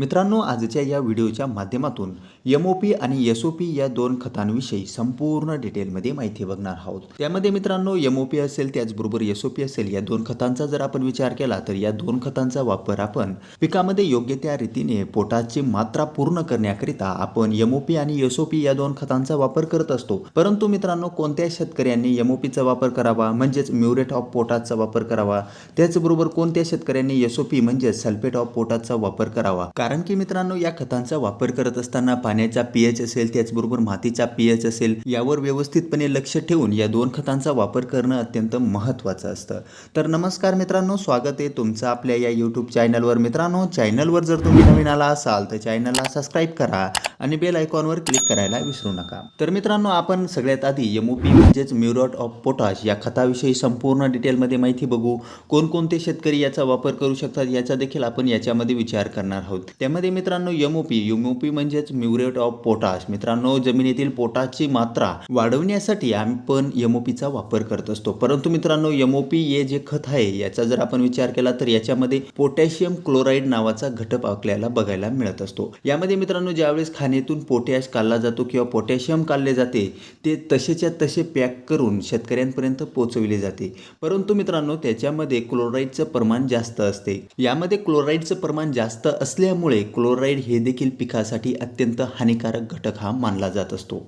मित्रांनो आजच्या या व्हिडिओच्या माध्यमातून एम ओ पी आणि एस ओ पी या दोन खतांविषयी संपूर्ण डिटेलमध्ये माहिती बघणार आहोत. त्यामध्ये मित्रांनो एम ओ पी असेल त्याचबरोबर एस ओ पी असेल या दोन खतांचा जर आपण विचार केला तर या दोन खतांचा वापर आपण पिकामध्ये योग्य त्या रीतीने पोटाची मात्रा पूर्ण करण्याकरिता आपण एम ओ पी आणि एस ओ पी या दोन खतांचा वापर करत असतो. परंतु मित्रांनो कोणत्या शेतकऱ्यांनी एम ओ पीचा वापर करावा म्हणजेच म्युरेट ऑफ पोटाचा वापर करावा त्याचबरोबर कोणत्या शेतकऱ्यांनी एस ओ पी म्हणजेच सल्फेट ऑफ पोटाचा वापर करावा? कारण कारण की मित्रांनो या खतांचा वापर करत असताना पाण्याचा पीएच असेल त्याचबरोबर मातीचा पीएच असेल यावर व्यवस्थितपणे लक्ष ठेवून या दोन खतांचा वापर करणं अत्यंत महत्त्वाचं असतं. तर नमस्कार मित्रांनो स्वागत आहे तुमचं आपल्या या यूट्यूब चॅनलवर मित्रांनो चॅनलवर जर तुम्ही नवीन आला असाल तर चॅनलला सबस्क्राईब करा. आणि बेल आयकॉनवर क्लिक करायला विसरू नका. तर मित्रांनो आपण सगळ्यात आधी एम ओ पी म्हणजेच म्युरॉट ऑफ पोटाश या खताविषयी संपूर्ण डिटेलमध्ये माहिती बघू. कोणकोणते शेतकरी याचा वापर करू शकतात याचा देखील आपण याच्यामध्ये विचार करणार आहोत. त्यामध्ये मित्रांनो M O P M O P म्हणजेच म्युरेट ऑफ पोटाश मित्रांनो जमिनीतील पोटाची मात्रा वाढवण्यासाठी आपण एम ओ पीचा वापर करत असतो. परंतु मित्रांनो एम ओ पी हे जे खत आहे याचा जर आपण विचार केला तर याच्यामध्ये पोटॅशियम क्लोराईड नावाचा घटक आपल्याला बघायला मिळत असतो. यामध्ये मित्रांनो ज्यावेळेस खाण्यातून पोटॅश काढला जातो किंवा पोटॅशियम काढले जाते ते तसेच्या तसे पॅक करून शेतकऱ्यांपर्यंत पोचविले जाते. परंतु मित्रांनो त्याच्यामध्ये क्लोराईडचं प्रमाण जास्त असते. यामध्ये क्लोराईडचं प्रमाण जास्त असल्यामुळे क्लोराईड हे देखील पिकासाठी अत्यंत हानिकारक घटक हा मानला जात असतो.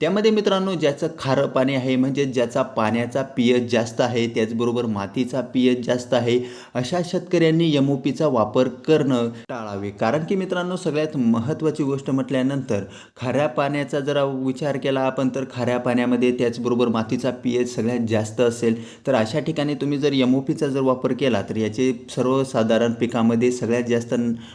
त्यामध्ये मित्रांनो ज्याचं खारं पाणी आहे म्हणजे ज्याचा पाण्याचा पीएच जास्त आहे त्याचबरोबर मातीचा पीएच जास्त आहे अशा शेतकऱ्यांनी एम ओ पीचा वापर करणं टाळावे. कारण की मित्रांनो सगळ्यात महत्त्वाची गोष्ट म्हटल्यानंतर खाऱ्या पाण्याचा जरा विचार केला आपण तर खाऱ्या पाण्यामध्ये त्याचबरोबर मातीचा पीएच सगळ्यात जास्त असेल. तर अशा ठिकाणी तुम्ही जर एम ओ पीचा जर वापर केला तर याचे सर्वसाधारण पिकामध्ये सगळ्यात जास्त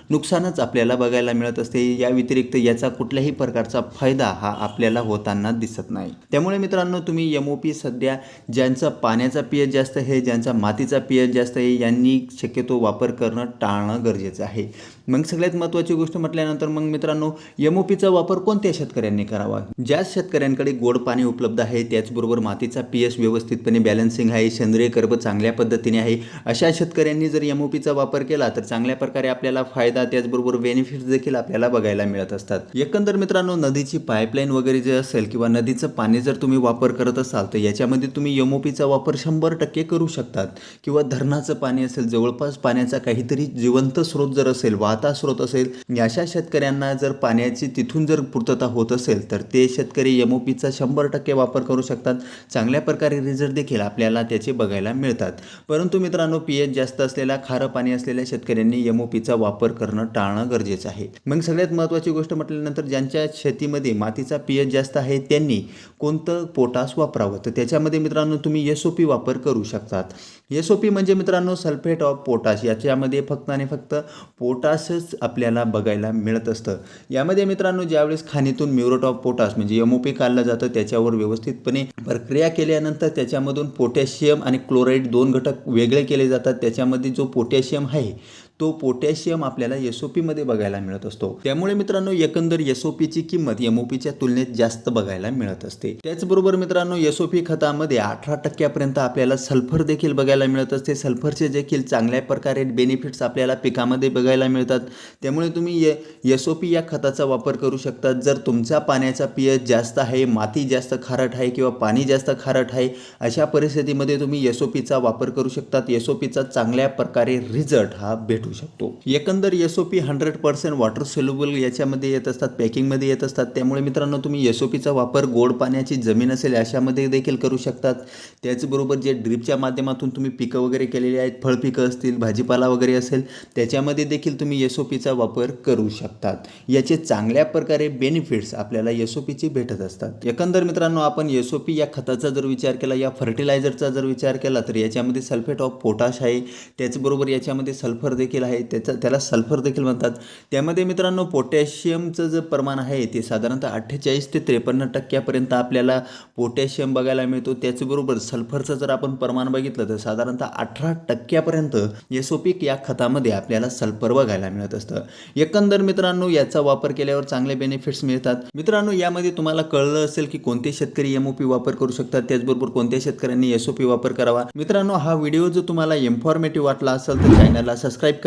नुकसानच आपल्याला बघायला मिळत असते. या व्यतिरिक्त याचा कुठल्याही प्रकारचा फायदा हा आपल्याला होताना दिसत नाही. त्यामुळे मित्रांनो तुम्ही एम ओ पी सध्या ज्यांचा पाण्याचा पीएच जास्त आहे ज्यांचा मातीचा पीएच जास्त आहे यांनी शक्यतो वापर करणं टाळणं गरजेचं आहे. मग सगळ्यात महत्त्वाची गोष्ट म्हटल्यानंतर मग मित्रांनो एम ओ पीचा वापर कोणत्या शेतकऱ्यांनी करावा? ज्या शेतकऱ्यांकडे गोड पाणी उपलब्ध आहे त्याचबरोबर मातीचा पी एच व्यवस्थितपणे बॅलन्सिंग आहे सेंद्रिय कर्ब चांगल्या पद्धतीने आहे अशा शेतकऱ्यांनी जर एम ओ पीचा वापर केला तर चांगल्या प्रकारे आपल्याला फायदा त्याचबरोबर बेनिफिट देखील आपल्याला बघायला मिळत असतात. एकंदर मित्रांनो नदीची पाईपलाईन वगैरे जे असेल किंवा नदीचं पाणी जर तुम्ही वापर करत असाल तर याच्यामध्ये तुम्ही एम ओ पीचा वापर शंभर टक्के करू शकतात. किंवा धरणाचं पाणी असेल जवळपास पाण्याचा काहीतरी जिवंत स्रोत जर असेल वाहता स्रोत असेल अशा शेतकऱ्यांना जर पाण्याची तिथून जर पूर्तता होत असेल तर ते शेतकरी एम ओ पीचा शंभर टक्के वापर करू शकतात. चांगल्या प्रकारे रिझल्ट देखील आपल्याला त्याचे बघायला मिळतात. परंतु मित्रांनो पी एच जास्त असलेल्या खारं पाणी असलेल्या शेतकऱ्यांनी एम ओ पीचा वापर करणं टाळणं गरजेचं आहे. मग सगळ्यात महत्त्वाची गोष्ट म्हटल्यानंतर ज्यांच्या शेतीमध्ये मातीचा पी एच जास्त आहे त्यांनी कोणतं पोटास वापरावं? तर त्याच्यामध्ये मित्रांनो तुम्ही एस ओ पी वापर करू शकतात. एस ओ पी म्हणजे मित्रांनो सल्फेट ऑफ पोटाश याच्यामध्ये फक्त आणि फक्त पोटासच आपल्याला बघायला मिळत असतं. यामध्ये मित्रांनो ज्यावेळेस खाणीतून म्युरोट ऑफ पोटाश म्हणजे एम काढलं जातं त्याच्यावर व्यवस्थितपणे प्रक्रिया केल्यानंतर त्याच्यामधून पोटॅशियम आणि क्लोराईड दोन घटक वेगळे केले जातात. त्याच्यामध्ये जो पोटॅशियम आहे तो पोटॅशियम आपल्याला एस ओ पीमध्ये बघायला मिळत असतो. त्यामुळे मित्रांनो एकंदर एस ओ पीची किंमत एम ओ पीच्या तुलनेत जास्त बघायला मिळत असते. त्याचबरोबर मित्रांनो एस ओ पी खतामध्ये अठरा टक्क्यापर्यंत आपल्याला सल्फर देखील बघायला मिळत असते. सल्फरचे देखील चांगल्या प्रकारे बेनिफिट्स आपल्याला पिकामध्ये बघायला मिळतात. त्यामुळे तुम्ही ये एस ओ पी या खताचा वापर करू शकता. जर तुमचा पाण्याचा पीएच जास्त आहे माती जास्त खारट आहे किंवा पाणी जास्त खारट आहे अशा परिस्थितीमध्ये तुम्ही एस ओ पीचा वापर करू शकतात. एस ओ पीचा चांगल्या प्रकारे रिझल्ट हा भेटू शकतो. एकंदर S O P hundred percent water soluble याच्यामध्ये येत असतात पॅकिंगमध्ये येत असतात. त्यामुळे मित्रांनो तुम्ही एस ओ पीचा वापर गोड पाण्याची जमीन असेल अशामध्ये देखील करू शकतात. त्याचबरोबर जे ड्रिपच्या माध्यमातून तुम्ही पिकं वगैरे केलेली आहेत फळपिकं असतील भाजीपाला वगैरे असेल त्याच्यामध्ये देखील तुम्ही एस ओ पीचा वापर करू शकतात. याचे चांगल्या प्रकारे बेनिफिट्स आपल्याला एस ओ पीचे भेटत असतात. एकंदर मित्रांनो आपण एस ओ पी या खताचा जर विचार केला या फर्टिलायझरचा जर विचार केला तर याच्यामध्ये सल्फेट ऑफ पोटाश आहे. त्याचबरोबर याच्यामध्ये सल्फर देखील आहे त्याचा त्याला सल्फर देखील म्हणतात. त्यामध्ये मित्रांनो पोटॅशियमचं जे प्रमाण आहे ते साधारणतः अठ्ठेचाळीस ते त्रेपन्न टक्क्यापर्यंत आपल्याला पोटॅशियम बघायला मिळतो. त्याचबरोबर सल्फरचं जर आपण प्रमाण बघितलं तर साधारणतः अठरा टक्क्यापर्यंत एस या खतामध्ये आपल्याला सल्फर बघायला मिळत असतं. एकंदर मित्रांनो याचा वापर केल्यावर चांगले बेनिफिट्स मिळतात. मित्रांनो यामध्ये तुम्हाला कळलं असेल की कोणते शेतकरी एम वापर करू शकतात त्याचबरोबर कोणत्या शेतकऱ्यांनी एसओपी वापर करावा. मित्रांनो हा व्हिडिओ जर तुम्हाला इन्फॉर्मेटिव्ह वाटला असेल तर चॅनलला सबस्क्राईब